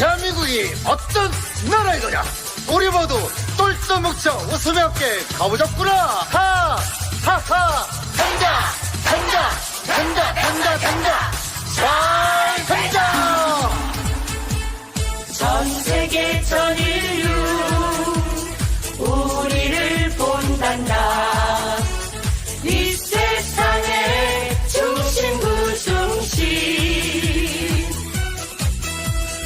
대한민국이 어떤 나라인 거냐 우리 모두 똘똘 뭉쳐 웃으며 함께 가보자꾸나 하! 하하! 간다! 간다! 간다! 간다! 간다! 잘 간다! 전 세계 전